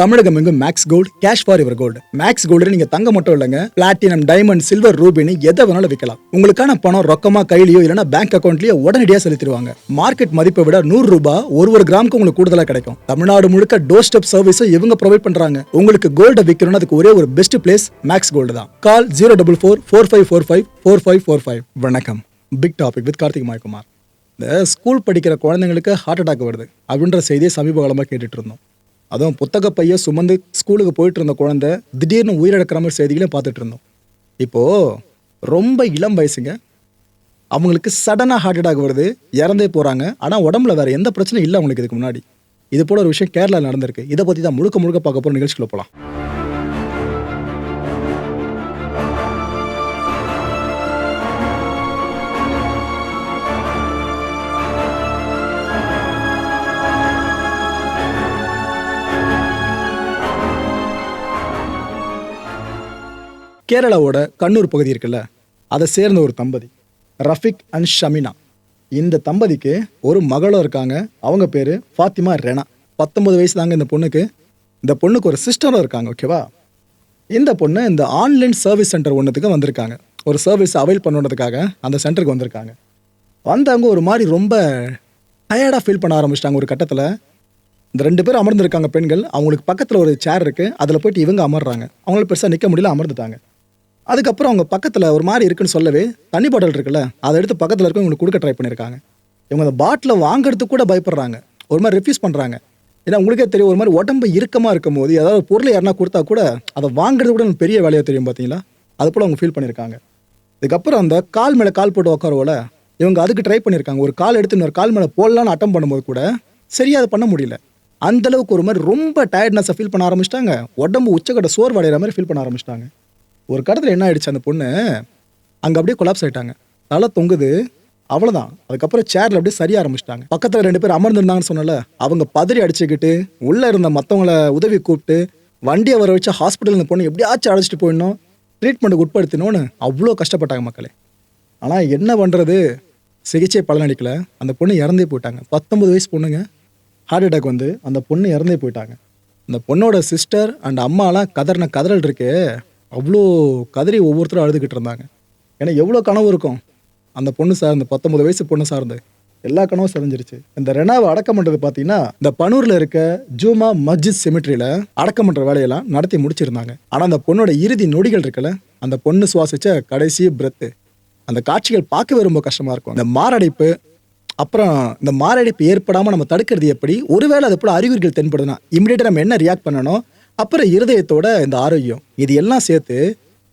தமிழகம் எங்கும் Max Gold cash for your gold Max Gold நீங்க தங்க மட்டும் இல்லைங்க. பிளாட்டினம் டைமண்ட் சில்வர் ரூபினி எதை வேணாலும் விற்கலாம் உங்களுக்கான பணம் ரொக்கமா கையிலயோ இல்லைன்னா பேங்க் அக்கௌண்ட்லயோ உடனடியாக செலுத்திடுவாங்க. மார்க்கெட் மதிப்பை விட நூறு ரூபாய் ஒரு ஒரு கிராமுக்கு உங்களுக்கு கூடுதலா கிடைக்கும். தமிழ்நாடு முழுக்க டோர் ஸ்டெப் சர்வீஸும் இவங்க ப்ரொவைட் பண்றாங்க. உங்களுக்கு கோல்ட விற்கணும்னு அதுக்கு ஒரே ஒரு பெஸ்ட் பிளேஸ் மேக்ஸ் கோல்டு தான். Call zero double four four five four five four five four five வணக்கம். Big topic with Karthik Mayakumar இந்த ஸ்கூல் படிக்கிற குழந்தைங்களுக்கு ஹார்ட் அட்டாக் வருது. அப்படின்ற செய்தியை சமீப காலமாக கேட்டுட்டு இருந்தோம். அதுவும் புத்தக பைய சுமந்து ஸ்கூலுக்கு போயிட்டு இருந்த குழந்தை திடீர்னு உயிரிழக்கிற மாதிரி செய்திகளையும் பார்த்துட்டு இருந்தோம். இப்போது ரொம்ப இளம் வயசுங்க. அவங்களுக்கு சடனாக ஹார்ட் அட்டாக் வருது இறந்தே போகிறாங்க ஆனால் உடம்புல வேறு எந்த பிரச்சனையும் இல்லை அவங்களுக்கு இதுக்கு முன்னாடி. இது போல ஒரு விஷயம் கேரளாவில் நடந்திருக்கு. இதை பற்றி தான் முழுக்க முழுக்க பார்க்க போகிற நிகழ்ச்சிக்குள்ள போகலாம் கேரளாவோட கண்ணூர் பகுதி இருக்குல்ல அதை சேர்ந்த ஒரு தம்பதி ரஃபிக் அண்ட் ஷமினா. இந்த தம்பதிக்கு ஒரு மகளும் இருக்காங்க. அவங்க பேர் ஃபாத்திமா ரெனா. பத்தொம்பது வயசு தாங்க இந்த பொண்ணுக்கு. இந்த பொண்ணுக்கு ஒரு சிஸ்டரும் இருக்காங்க ஓகேவா இந்த பொண்ணு இந்த ஆன்லைன் சர்வீஸ் சென்டர் ஒன்றுத்துக்கு வந்திருக்காங்க. ஒரு சர்வீஸ் அவைல் பண்ணுறதுக்காக அந்த சென்டருக்கு வந்திருக்காங்க. வந்தவங்க ஒரு மாதிரி ரொம்ப டயர்டாக ஃபீல் பண்ண ஆரம்பிச்சிட்டாங்க ஒரு கட்டத்தில். இந்த ரெண்டு பேரும் அமர்ந்திருக்காங்க பெண்கள். அவங்களுக்கு பக்கத்தில் ஒரு சேர் இருக்குது அதில் போயிட்டு இவங்க அமர்றாங்க. அவங்களால பெருசாக நிற்க முடியல அமர்ந்துட்டாங்க. அதுக்கப்புறம் அவங்க பக்கத்தில் ஒரு மாதிரி இருக்குன்னு சொல்லவே தண்ணி பாட்டில் இருக்குல்ல அதை எடுத்து பக்கத்தில் இருக்க இவங்களுக்கு கொடுக்க ட்ரை பண்ணியிருக்காங்க. இவங்க அந்த பாட்டிலை வாங்குறதுக்கு கூட பயப்படுறாங்க. ஒரு மாதிரி ரெஃப்யூஸ் பண்ணுறாங்க ஏன்னா உங்களுக்கே தெரியும் ஒரு மாதிரி உடம்பு இறுக்கமாக இருக்கும் போது ஏதாவது ஒரு பொருளை யாருனா கொடுத்தா கூட அதை வாங்குறது கூட எனக்கு பெரிய வேலையாக தெரியும் பார்த்தீங்களா அது போல் அவங்க ஃபீல் பண்ணியிருக்காங்க. இதுக்கப்புறம் அந்த கால் மேலே கால் போட்டு உட்காரவோல இவங்க அதுக்கு ட்ரை பண்ணியிருக்காங்க. ஒரு கால் எடுத்து இன்னொரு கால் மேலே போடலான்னு அட்டம் பண்ணும்போது கூட சரியாக அதை பண்ண முடியல. அந்தளவுக்கு ஒரு மாதிரி ரொம்ப டயர்ட்னஸை ஃபீல் பண்ண ஆரம்பிச்சிட்டாங்க. உடம்பு உச்சக்கட்ட சோர்வடைகிற மாதிரி ஃபீல் பண்ண ஆரம்பிச்சிட்டாங்க. ஒரு கடத்தில் என்ன ஆயிடுச்சு அந்த பொண்ணு அங்கே அப்படியே கொலாப்ஸ் ஆயிட்டாங்க. தலை தொங்குது. அவ்வளோதான் அதுக்கப்புறம் சேரில் அப்படியே சரிய ஆரம்பிச்சிட்டாங்க. பக்கத்தில் ரெண்டு பேர் அமர்ந்திருந்தாங்கன்னு சொன்னல அவங்க பதறி அடிச்சுக்கிட்டு உள்ளே இருந்த மற்றவங்கள உதவி கூப்பிட்டு வண்டியை வர வச்சு ஹாஸ்பிட்டல் இந்த பொண்ணு எப்படியாச்சும் அழைச்சிட்டு போயிடணும் ட்ரீட்மெண்ட்டுக்கு உட்படுத்தணும்னு அவ்வளோ கஷ்டப்பட்டாங்க மக்களே. ஆனால் என்ன பண்ணுறது சிகிச்சை பலனளிக்கல. அந்த பொண்ணு இறந்தே போயிட்டாங்க. பத்தொம்பது வயசு பொண்ணுங்க. ஹார்ட் அட்டாக் வந்து அந்த பொண்ணு இறந்தே போயிட்டாங்க. அந்த பொண்ணோட சிஸ்டர் அண்ட் அம்மாலாம் கதறின கதறல் இருக்கே. அவ்வளோ கதறி ஒவ்வொருத்தரும் அழுதுகிட்டு இருந்தாங்க. ஏன்னா எவ்வளோ கனவு இருக்கும்? அந்த பொண்ணு சார்ந்து பத்தொன்பது வயசு பொண்ணு சார்ந்து எல்லா கனவும் செஞ்சிருச்சு இந்த ரெனாவை அடக்கம் பண்ணுறது பார்த்தீங்கன்னா இந்த பனூரில் இருக்க ஜூமா மஸ்ஜித் செமிட்ரியில் அடக்கம் பண்ணுற வேலையெல்லாம் நடத்தி முடிச்சிருந்தாங்க. ஆனால் அந்த பொண்ணோட இறுதி நொடிகள் இருக்குல்ல அந்த பொண்ணு சுவாசிச்ச கடைசி பிரெத்து அந்த காட்சிகள் பார்க்கவே ரொம்ப கஷ்டமாக இருக்கும். இந்த மாரடைப்பு அப்புறம் இந்த மாரடைப்பு ஏற்படாமல் நம்ம தடுக்கிறது எப்படி? ஒருவேளை அது போல அறிகுறிகள் தென்படுதுன்னா இமிடியேட்டாக நம்ம என்ன ரியாக்ட் பண்ணணும்? அப்புறம் இருதயத்தோட இந்த ஆரோக்கியம் இது எல்லாம் சேர்த்து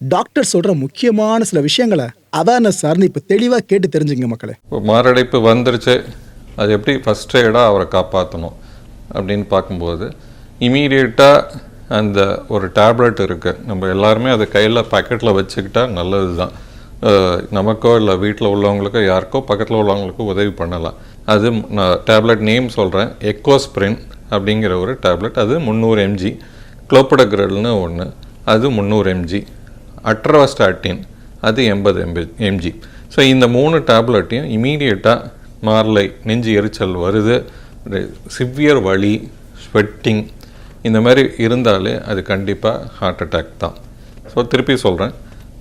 டாக்டர் சொல்கிற முக்கியமான சில விஷயங்களை அவேர்னஸ் சார்ந்து இப்போ தெளிவாக கேட்டு தெரிஞ்சுங்க மக்களே. இப்போ மாரடைப்பு வந்துருச்சு அது எப்படி ஃபஸ்ட் எய்டாக அவரை காப்பாற்றணும் அப்படின்னு பார்க்கும்போது இமீடியட்டாக அந்த ஒரு டேப்லெட் இருக்குது நம்ம எல்லாருமே அதை கையில் பாக்கெட்டில் வச்சுக்கிட்டா நல்லது தான் நமக்கோ இல்லை வீட்டில் உள்ளவங்களுக்கோ யாருக்கோ பக்கத்தில் உள்ளவங்களுக்கோ உதவி பண்ணலாம். அது நான் டேப்லெட் நேம் சொல்கிறேன் எக்கோஸ்பிரின் அப்படிங்கிற ஒரு டேப்லெட் அது முந்நூறு எம்ஜி குளோப்படக்ரல்னு ஒன்று அது முந்நூறு எம்ஜி அட்ரவஸ்டாட்டின் அது எண்பது எம்பி எம்ஜி ஸோ இந்த மூணு டேப்லெட்டையும் இமீடியட்டாக மார்லை நெஞ்சு எரிச்சல் வருது சிவியர் வலி ஸ்வெட்டிங் இந்த மாதிரி இருந்தாலே அது கண்டிப்பாக ஹார்ட் அட்டாக் தான். ஸோ திருப்பி சொல்கிறேன்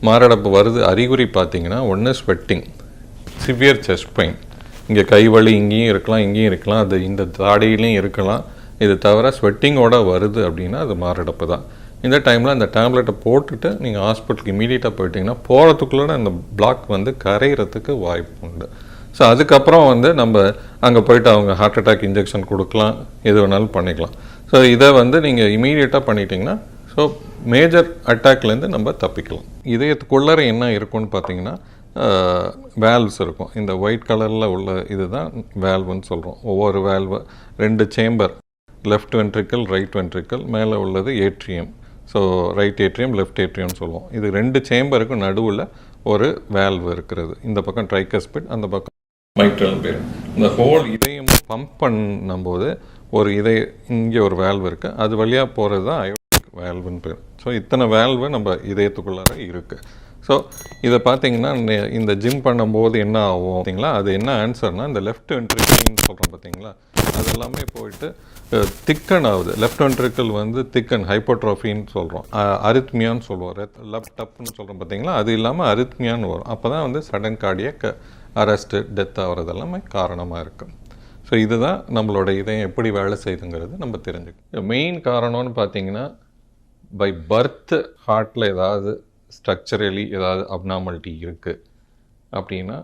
மாரடைப்பு வருது அறிகுறி பார்த்தீங்கன்னா ஒன்று ஸ்வெட்டிங் சிவியர் செஸ்ட் பெயின் இங்கே கை வலி இங்கேயும் இருக்கலாம் இங்கேயும் இருக்கலாம் அது இந்த தாடியிலையும் இருக்கலாம் இது தவிர ஸ்வெட்டிங்கோட வருது அப்படின்னா அது மாரடைப்பு தான். இந்த டைமில் அந்த டேப்லெட்டை போட்டுட்டு நீங்கள் ஹாஸ்பிட்டலுக்கு இமீடியட்டாக போயிட்டிங்கன்னா போகிறதுக்குள்ளே அந்த பிளாக் வந்து கரையிறதுக்கு வாய்ப்பு உண்டு. ஸோ அதுக்கப்புறம் வந்து நம்ம அங்கே போயிட்டு அவங்க ஹார்ட் அட்டாக் இன்ஜெக்ஷன் கொடுக்கலாம் எது வேணாலும் பண்ணிக்கலாம். ஸோ இதை வந்து நீங்கள் இமீடியட்டாக பண்ணிட்டீங்கன்னா ஸோ மேஜர் அட்டாக்லேருந்து நம்ம தப்பிக்கலாம். இதயத்துக்குள்ளற என்ன இருக்கும்னு பார்த்தீங்கன்னா வேல்வ்ஸ் இருக்கும். இந்த ஒயிட் கலரில் உள்ள இதுதான் வேல்வுன்னு சொல்கிறோம் ஒவ்வொரு வேல்வு ரெண்டு chamber left ventricle right ventricle மேலே உள்ளது atrium so right atrium left ஏட்ரியம்னு சொல்லுவோம். இது ரெண்டு சேம்பருக்கும் நடுவில் ஒரு வேல்வ் இருக்கிறது. இந்த பக்கம் ட்ரைகஸ்பிட் அந்த பக்கம் மைட்ரல் பேர் இந்த ஹோல் இதயம் பம்ப் பண்ணும்போது ஒரு இதய இங்கே ஒரு வேல்வ் இருக்குது அது வழியாக போகிறது தான் அயோடிக் வேல்வுன்னு பேர். ஸோ இத்தனை வேல்வு நம்ம இதயத்துக்குள்ளார இருக்குது ஸோ இதை பார்த்தீங்கன்னா இந்த ஜிம் பண்ணும்போது என்ன ஆகும் பார்த்தீங்களா? அது என்ன ஆன்சர்னால் இந்த லெஃப்ட் வென்ட்ரிக்கிள்னு சொல்கிறோம் பார்த்தீங்களா? அது எல்லாமே போயிட்டு திக்கன் ஆகுது. லெஃப்ட் வென்ட்ரிக்கிள் வந்து திக்கன் ஹைப்போட்ரோஃபின்னு சொல்கிறோம் அரித்மியான்னு சொல்லுவோம். லெஃப்ட் டப்னு சொல்கிறோம் பார்த்தீங்களா? அது இல்லாமல் அரித்மியான்னு வரும். அப்போ தான் வந்து சடன் கார்டியக் அரெஸ்ட்டு டெத் ஆகிறது எல்லாமே காரணமாக இருக்கும் ஸோ இதுதான் நம்மளோட இதயம் எப்படி வேலை செய்யுதுங்கிறது நம்ம தெரிஞ்சுக்கணும் மெயின் காரணம்னு பார்த்தீங்கன்னா பை பர்த் ஹார்ட்டில் ஏதாவது ஸ்ட்ரக்சரலி ஏதாவது அப்னாமல்ட்டி இருக்குது அப்படின்னா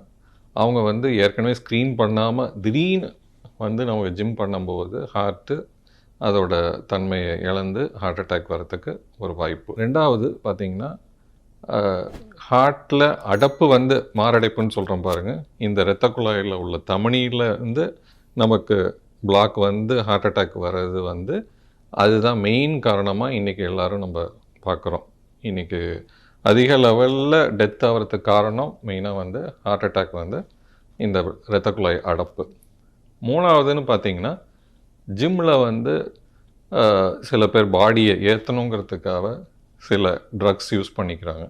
அவங்க வந்து ஏற்கனவே ஸ்க்ரீன் பண்ணாமல் திடீர்னு வந்து நம்ம ஜிம் பண்ணும்போது ஹார்ட்டு அதோட தன்மையை இழந்து ஹார்ட் அட்டாக் வரத்துக்கு ஒரு வாய்ப்பு. ரெண்டாவது பார்த்தீங்கன்னா ஹார்ட்டில் அடப்பு வந்து மாரடைப்புன்னு சொல்கிறோம் பாருங்கள் இந்த இரத்த குழாயில் உள்ள தமனியில் வந்து நமக்கு பிளாக் வந்து ஹார்ட் அட்டாக் வர்றது வந்து அதுதான் மெயின் காரணமாக இன்றைக்கி எல்லோரும் நம்ம பார்க்குறோம். இன்றைக்கி அதிக லெவலில் டெத் ஆகிறதுக்கு காரணம் மெயினாக வந்து ஹார்ட் அட்டாக் வந்து இந்த இரத்த குழாய் அடப்பு. மூணாவதுன்னு பார்த்தீங்கன்னா ஜிம்மில் வந்து சில பேர் பாடியை ஏற்றணுங்கிறதுக்காக சில ட்ரக்ஸ் யூஸ் பண்ணிக்கிறாங்க.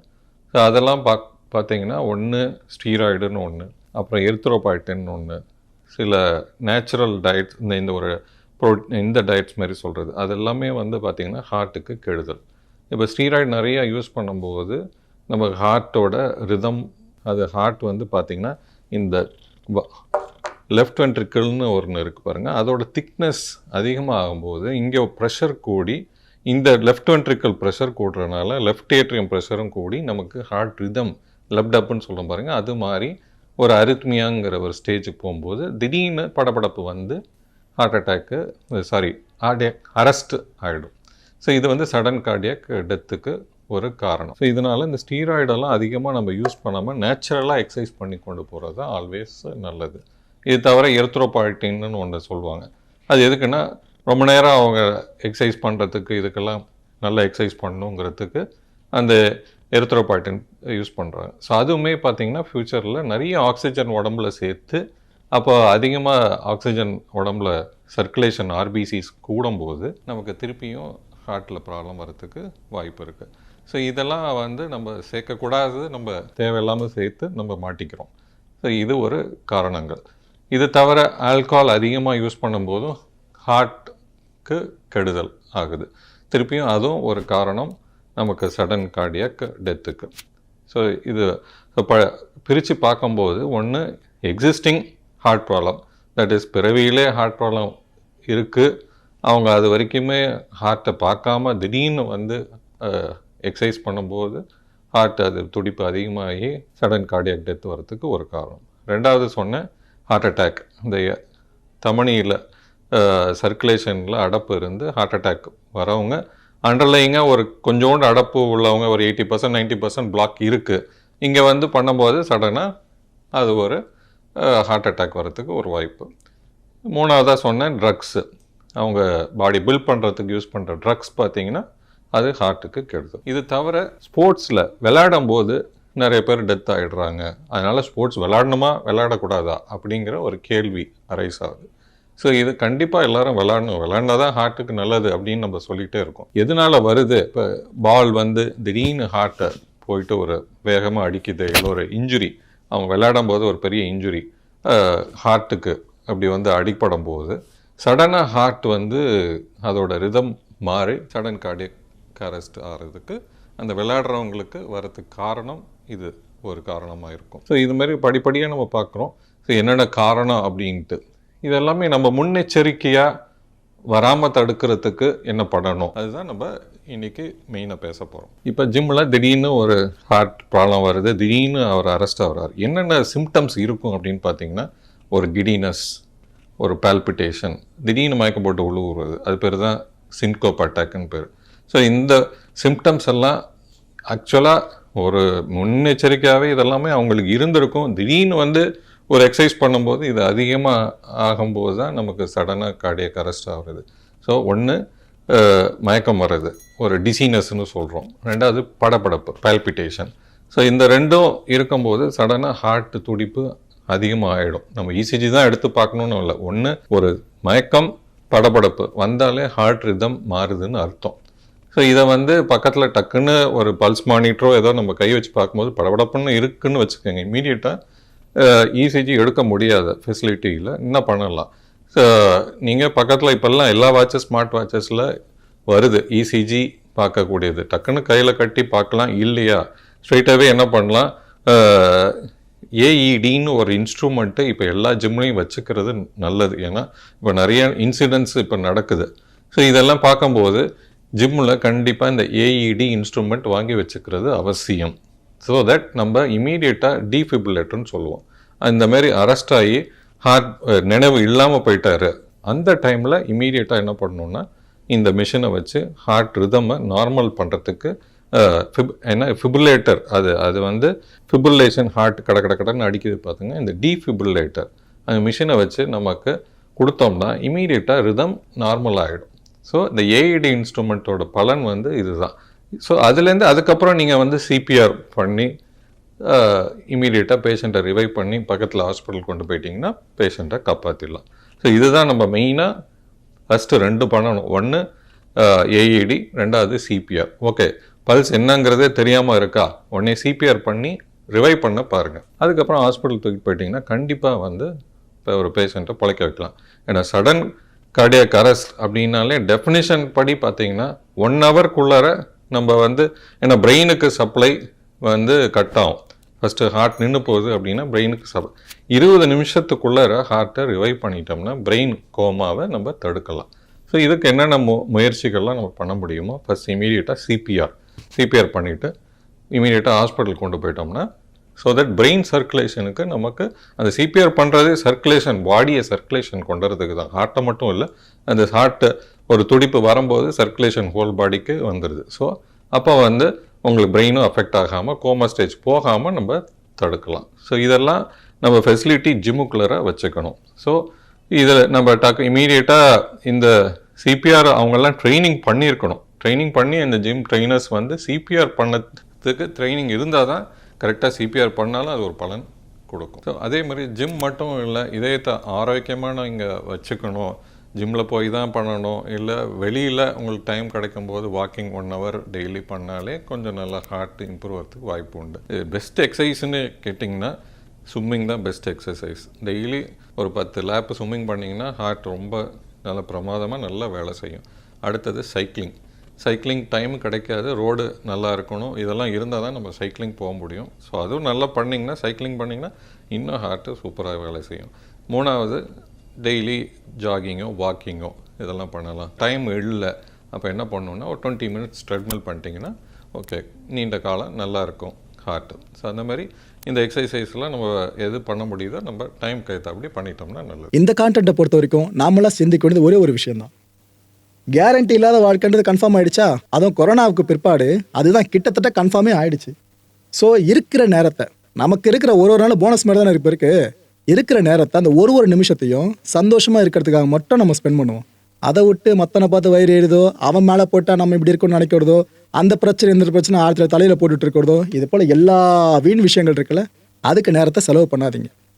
ஸோ அதெல்லாம் பாக் பார்த்தீங்கன்னா ஒன்று ஸ்டீராய்டுன்னு ஒன்று அப்புறம் எர்த்ரோபாய்டின்னு ஒன்று சில நேச்சுரல் டயட்ஸ் இந்த இந்த ஒரு ப்ரோ இந்த டயட்ஸ் மாதிரி சொல்கிறது அது எல்லாமே வந்து பார்த்திங்கன்னா ஹார்ட்டுக்கு கெடுதல். இப்போ ஸ்டீராய்டு நிறையா யூஸ் பண்ணும்போது நம்ம ஹார்ட்டோட ரிதம் அது ஹார்ட் வந்து பார்த்திங்கன்னா இந்த லெஃப்ட் வென்ட்ரிக்கிள்னு ஒன்று இருக்குது பாருங்கள் அதோட திக்னஸ் அதிகமாக ஆகும்போது இங்கே ப்ரெஷர் கூடி இந்த லெஃப்ட் வென்ட்ரிக்கல் ப்ரெஷர் கூடுறதுனால லெஃப்ட் ஏட்ரியம் ப்ரெஷரும் கூடி நமக்கு ஹார்ட் ரிதம் லெப்ட் அப்புன்னு சொல்கிறோம் பாருங்கள் அது மாதிரி ஒரு அருத்மியாங்கிற ஒரு ஸ்டேஜுக்கு போகும்போது திடீர்னு படபடப்பு வந்து ஹார்ட் அட்டாக்கு சாரி ஹார்டே அரெஸ்ட் ஆகிடும் ஸோ இது வந்து சடன் கார்டியக் டெத்துக்கு ஒரு காரணம். ஸோ இதனால் இந்த ஸ்டீராய்டெல்லாம் அதிகமாக நம்ம யூஸ் பண்ணாமல் நேச்சுரலாக எக்ஸசைஸ் பண்ணி கொண்டு போகிறது தான் ஆல்வேஸ் நல்லது. இது தவிர எர்த்ரோபாய்டின்னு ஒன்று சொல்லுவாங்க. அது எதுக்குன்னா ரொம்ப நேரம் அவங்க எக்ஸசைஸ் பண்ணுறதுக்கு இதுக்கெல்லாம் நல்லா எக்ஸசைஸ் பண்ணணுங்கிறதுக்கு அந்த எர்த்ரோபாய்டின் யூஸ் பண்ணுறாங்க ஸோ அதுவுமே பார்த்தீங்கன்னா ஃப்யூச்சரில் நிறைய ஆக்சிஜன் உடம்புல சேர்த்து அப்போ அதிகமாக ஆக்சிஜன் உடம்புல சர்க்குலேஷன் ஆர்பிசிஸ் கூடும்போது நமக்கு திருப்பியும் ஹார்ட்டில் ப்ராப்ளம் வரத்துக்கு வாய்ப்பு இருக்குது ஸோ இதெல்லாம் வந்து நம்ம சேர்க்கக்கூடாது நம்ம தேவையில்லாமல் சேர்த்து நம்ம மாட்டிக்கிறோம். ஸோ இது ஒரு காரணங்கள். இது தவிர ஆல்கஹால் அதிகமாக யூஸ் பண்ணும்போதும் ஹார்ட்க்கு கெடுதல் ஆகுது. திருப்பியும் அதுவும் ஒரு காரணம் நமக்கு சடன் கார்டியக் டெத்துக்கு ஸோ இது ப பிரித்து பார்க்கும்போது ஒன்று existing heart problem that is பிறவியிலே ஹார்ட் ப்ராப்ளம் இருக்குது அவங்க அது வரைக்குமே ஹார்ட்டை பார்க்காம திடீர்னு வந்து எக்ஸசைஸ் பண்ணும்போது ஹார்ட் அது துடிப்பு அதிகமாகி சடன் கார்டியாக டெத் வரத்துக்கு ஒரு காரணம். ரெண்டாவது சொன்னேன் ஹார்ட் அட்டாக் இந்த தமனியில் சர்க்குலேஷனில் அடப்பு இருந்து ஹார்ட் அட்டாக் வரவங்க அண்டர்லைங்காக ஒரு கொஞ்சோண்டு அடப்பு உள்ளவங்க ஒரு eighty percent ninety percent block இருக்குது இங்கே வந்து பண்ணும்போது சடனாக அது ஒரு ஹார்ட் அட்டாக் வரத்துக்கு ஒரு வாய்ப்பு. மூணாவதாக சொன்னேன் ட்ரக்ஸு அவங்க பாடி பில்ட் பண்ணுறதுக்கு யூஸ் பண்ணுற ட்ரக்ஸ் பார்த்தீங்கன்னா அது ஹார்ட்டுக்கு கெடுதல் இது தவிர ஸ்போர்ட்ஸில் விளையாடும் போது நிறைய பேர் டெத் ஆகிடுறாங்க அதனால் ஸ்போர்ட்ஸ் விளாடணுமா விளையாடக்கூடாதா அப்படிங்கிற ஒரு கேள்வி அரைஸ் ஆகுது. ஸோ இது கண்டிப்பாக எல்லாரும் விளாடணும் விளாண்டா தான் ஹார்ட்டுக்கு நல்லது அப்படின்னு நம்ம சொல்லிகிட்டே இருக்கோம். எதனால் வருது? இப்போ பால் வந்து திடீர்னு ஹார்ட்டை போயிட்டு ஒரு வேகமாக அடிக்குது இல்லை ஒரு இன்ஜுரி அவங்க விளையாடும் போது ஒரு பெரிய இன்ஜுரி ஹார்ட்டுக்கு அப்படி வந்து அடிப்படும் போது சடனாக ஹார்ட் வந்து அதோட ரிதம் மாறி சடன் கார்டியக் அரெஸ்ட் ஆகிறதுக்கு அந்த விளையாடுறவங்களுக்கு வரதுக்கு காரணம் இது ஒரு காரணமாக இருக்கும். ஸோ இது மாதிரி படிப்படியாக நம்ம பார்க்குறோம். ஸோ என்னென்ன காரணம் அப்படின்ட்டு. இதெல்லாமே நம்ம முன்னெச்சரிக்கையாக வராமல் தடுக்கிறதுக்கு என்ன பண்ணணும்? அதுதான் நம்ம இன்னைக்கு மெயினாக பேச போகிறோம் இப்போ ஜிம்மில் திடீர்னு ஒரு ஹார்ட் ப்ராப்ளம் வருது. திடீர்னு அவர் அரெஸ்ட் ஆகிறார். என்னென்ன சிம்டம்ஸ் இருக்கும் அப்படின்னு பார்த்தீங்கன்னா ஒரு கிடினஸ் ஒரு பால்பிட்டேஷன் திடீர்னு மயக்கம் போட்டு உழுவுறது அது பேர் தான் சின்கோப் அட்டாக்குன்னு பேர். ஸோ இந்த சிம்டம்ஸ் எல்லாம் ஆக்சுவலாக ஒரு முன்னெச்சரிக்கையாகவே இதெல்லாமே அவங்களுக்கு இருந்திருக்கும். திடீர்னு வந்து ஒரு எக்ஸசைஸ் பண்ணும்போது இது அதிகமாக ஆகும்போது தான் நமக்கு சடனாக கார்டியக் அரெஸ்ட் ஆகுறது. ஸோ ஒன்று மயக்கம் வர்றது. ஒரு டிசீனஸ்னு சொல்கிறோம் ரெண்டாவது படப்படப்பு பால்பிட்டேஷன் ஸோ இந்த ரெண்டும் இருக்கும்போது சடனாக ஹார்ட் துடிப்பு அதிகமாக ஆகிடும் நம்ம இசிஜி தான் எடுத்து பார்க்கணுன்னு இல்லை. ஒன்று ஒரு மயக்கம் படபடப்பு வந்தாலே ஹார்ட் ரிதம் மாறுதுன்னு அர்த்தம். ஸோ இதை வந்து பக்கத்தில் டக்குன்னு ஒரு பல்ஸ் மானிட்டரோ ஏதோ நம்ம கை வச்சு பார்க்கும்போது படபடப்புன்னு இருக்குன்னு வச்சுக்கோங்க. இமீடியட்டாக இசிஜி எடுக்க முடியாத ஃபெசிலிட்டியில் என்ன பண்ணலாம்? ஸோ நீங்கள் பக்கத்தில் இப்போல்லாம் எல்லா வாட்சஸ் ஸ்மார்ட் வாட்சஸில் வருது. இசிஜி பார்க்கக்கூடியது. டக்குன்னு கையில் கட்டி பார்க்கலாம் இல்லையா? ஸ்ட்ரைட்டாகவே என்ன பண்ணலாம்? ஏஇடின்னு ஒரு இன்ஸ்ட்ருமெண்ட்டை இப்போ எல்லா ஜிம்லையும் வச்சுக்கிறது நல்லது. ஏன்னா இப்போ நிறைய இன்சிடென்ட்ஸ் இப்போ நடக்குது. ஸோ இதெல்லாம் பார்க்கும்போது ஜிம்மில் கண்டிப்பாக இந்த ஏஇடி இன்ஸ்ட்ருமெண்ட் வாங்கி வச்சுக்கிறது அவசியம். ஸோ தட் நம்ம இமீடியட்டாக டீஃபிபிலேட்டர்னு சொல்லுவோம். இந்த மாதிரி அரெஸ்ட் ஆகி ஹார்ட் நினைவு இல்லாமல் போயிட்டாரு. அந்த டைமில் இமீடியட்டாக என்ன பண்ணணுன்னா இந்த மிஷினை வச்சு ஹார்ட் ரிதமை நார்மல் பண்ணுறதுக்கு ஃபிப் என்ன ஃபிபுலேட்டர் அது அது வந்து ஃபிபுலேஷன் ஹார்ட் கட கட கடன்னு அடிக்கிறது பார்த்துங்க இந்த டீஃபிபுலேட்டர் அந்த மிஷினை வச்சு நமக்கு கொடுத்தோம்னா இமீடியட்டாக ரிதம் நார்மல் ஆகிடும் ஸோ இந்த ஏஐடி இன்ஸ்ட்ருமெண்ட்டோட பலன் வந்து இதுதான். ஸோ அதுலேருந்து அதுக்கப்புறம் நீங்கள் வந்து சிபிஆர் பண்ணி இமீடியட்டாக பேஷண்ட்டை ரிவைவ் பண்ணி பக்கத்தில் ஹாஸ்பிட்டல் கொண்டு போயிட்டீங்கன்னா பேஷண்ட்டை காப்பாற்றிடலாம் ஸோ இதுதான் நம்ம மெயினாக ஃபஸ்ட்டு ரெண்டு பண்ணணும். ஒன்று ஏஐடி ரெண்டாவது சிபிஆர் ஓகே பல்ஸ் என்னங்கிறதே தெரியாமல் இருக்கா? உடனே சிபிஆர் பண்ணி ரிவைவ் பண்ண பாருங்கள் அதுக்கப்புறம் ஹாஸ்பிட்டல் தூக்கி போயிட்டீங்கன்னா கண்டிப்பாக வந்து இப்போ ஒரு பேஷண்ட்டை பிழைக்க வைக்கலாம். ஏன்னா சடன் கார்டியக் அரெஸ்ட் அப்படின்னாலே டெஃபினிஷன் படி பார்த்தீங்கன்னா ஒன் ஹவர்க்குள்ளார நம்ம வந்து ஏன்னா பிரெயினுக்கு சப்ளை வந்து கட் ஆகும். ஃபஸ்ட்டு ஹார்ட் நின்று போகுது அப்படின்னா பிரெயினுக்கு சப் இருபது நிமிஷத்துக்குள்ளார ஹார்ட்டை ரிவைவ் பண்ணிட்டோம்னா பிரெயின் கோமாவை நம்ம தடுக்கலாம். ஸோ இதுக்கு என்னென்ன மு முயற்சிகள்லாம் நம்ம பண்ண முடியுமோ ஃபஸ்ட் இமீடியட்டாக சிபிஆர் சிபிஆர் பண்ணிவிட்டு இமீடியட்டாக ஹாஸ்பிட்டல் கொண்டு போயிட்டோம்னா ஸோ தட் பிரெயின் சர்க்குலேஷனுக்கு நமக்கு அந்த சிபிஆர் பண்ணுறதே சர்க்குலேஷன் பாடியை சர்க்குலேஷன் கொண்டுறதுக்கு தான். ஹார்ட்டை மட்டும் இல்லை அந்த ஹார்ட்டு ஒரு துடிப்பு வரும்போது சர்க்குலேஷன் ஹோல் பாடிக்கு வந்துடுது ஸோ அப்போ வந்து உங்களுக்கு பிரெயினும் அஃபெக்ட் ஆகாமல் கோமா ஸ்டேஜ் போகாமல் நம்ம தடுக்கலாம். ஸோ இதெல்லாம் நம்ம ஃபெசிலிட்டி ஜிம்முக்குள்ளராக வச்சுக்கணும். ஸோ இதில் நம்ம டக்கு இமீடியட்டாக இந்த சிபிஆர் அவங்கெல்லாம் ட்ரைனிங் பண்ணியிருக்கணும். ட்ரைனிங் பண்ணி அந்த ஜிம் ட்ரைனர்ஸ் வந்து சிபிஆர் பண்ணத்துக்கு ட்ரைனிங் இருந்தால் தான் கரெக்டாக சிபிஆர் பண்ணாலும் அது ஒரு பலன் கொடுக்கும். ஸோ அதே மாதிரி ஜிம் மட்டும் இல்லை இதயத்தை ஆரோக்கியமான இங்கே வச்சுக்கணும். ஜிம்மில் போய் தான் பண்ணணும். இல்லை வெளியில் உங்களுக்கு டைம் கிடைக்கும் போது வாக்கிங் ஒன் ஹவர் டெய்லி பண்ணாலே கொஞ்சம் நல்லா ஹார்ட் இம்ப்ரூவ் ஆகிறதுக்கு வாய்ப்பு உண்டு. பெஸ்ட் எக்ஸசைஸ்னு கேட்டிங்கன்னா ஸ்விம்மிங் தான் பெஸ்ட் எக்ஸசைஸ் டெய்லி ஒரு பத்து லேப் ஸ்விம்மிங் பண்ணிங்கன்னா ஹார்ட் ரொம்ப நல்ல பிரமாதமாக நல்லா வேலை செய்யும். அடுத்தது சைக்கிளிங் சைக்கிளிங் டைம் கிடைக்காது ரோடு நல்லா இருக்கணும். இதெல்லாம் இருந்தால் தான் நம்ம சைக்கிளிங் போக முடியும். ஸோ அதுவும் நல்லா பண்ணிங்கன்னா சைக்கிளிங் பண்ணிங்கன்னா இன்னும் ஹார்ட்டு சூப்பராக வேலை செய்யும். மூணாவது டெய்லி ஜாகிங்கோ வாக்கிங்கோ இதெல்லாம் பண்ணலாம். டைம் இல்லை. அப்போ என்ன பண்ணணுன்னா ஒரு டுவெண்ட்டி மினிட்ஸ் ட்ரெட்மில் பண்ணிட்டீங்கன்னா ஓகே நீண்ட காலம் நல்லா இருக்கும் ஹார்ட்டு ஸோ அந்த மாதிரி இந்த எக்ஸசைஸ்லாம் நம்ம எது பண்ண முடியுதோ நம்ம டைம் அப்படி பண்ணிட்டோம்னா நல்லது. இந்த கான்டென்ட்டை பொறுத்த வரைக்கும் நாமளாக சிந்திக்க வேண்டியது ஒரே ஒரு விஷயம் தான் கேரண்டி இல்லாத வாழ்க்கைன்றது கன்ஃபார்ம் ஆயிடுச்சா? அதுவும் கொரோனாவுக்கு பிற்பாடு அதுதான் கிட்டத்தட்ட கன்ஃபார்மே ஆயிடுச்சு. ஸோ இருக்கிற நேரத்தை நமக்கு இருக்கிற ஒரு ஒரு நாள் போனஸ் மாதிரி தானே இப்போ இருக்கு. இருக்கிற நேரத்தை அந்த ஒரு ஒரு நிமிஷத்தையும் சந்தோஷமாக இருக்கிறதுக்காக மட்டும் நம்ம ஸ்பெண்ட் பண்ணுவோம். அதை விட்டு மற்றனை பார்த்து வயிறு ஏறுதோ அவன் மேலே போட்டால் நம்ம இப்படி இருக்கணும்னு நினைக்கிறதோ அந்த பிரச்சனை இந்த பிரச்சனை ஆயிரத்தில் தலையில் போட்டுட்டு இருக்கிறதோ இது போல் எல்லா வீண் விஷயங்கள் இருக்குல்ல அதுக்கு நேரத்தை செலவு பண்ணாதீங்க.